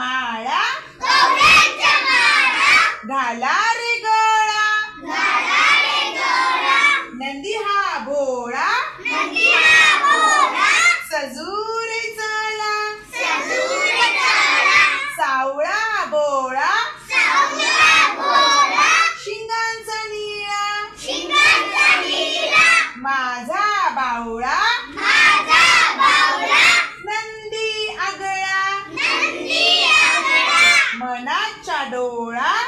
माळा घाला रे गळा नंदी हा भोळा सजूरे चला सावळा भोळा शिंगांचा निळा माझा बावळा Adora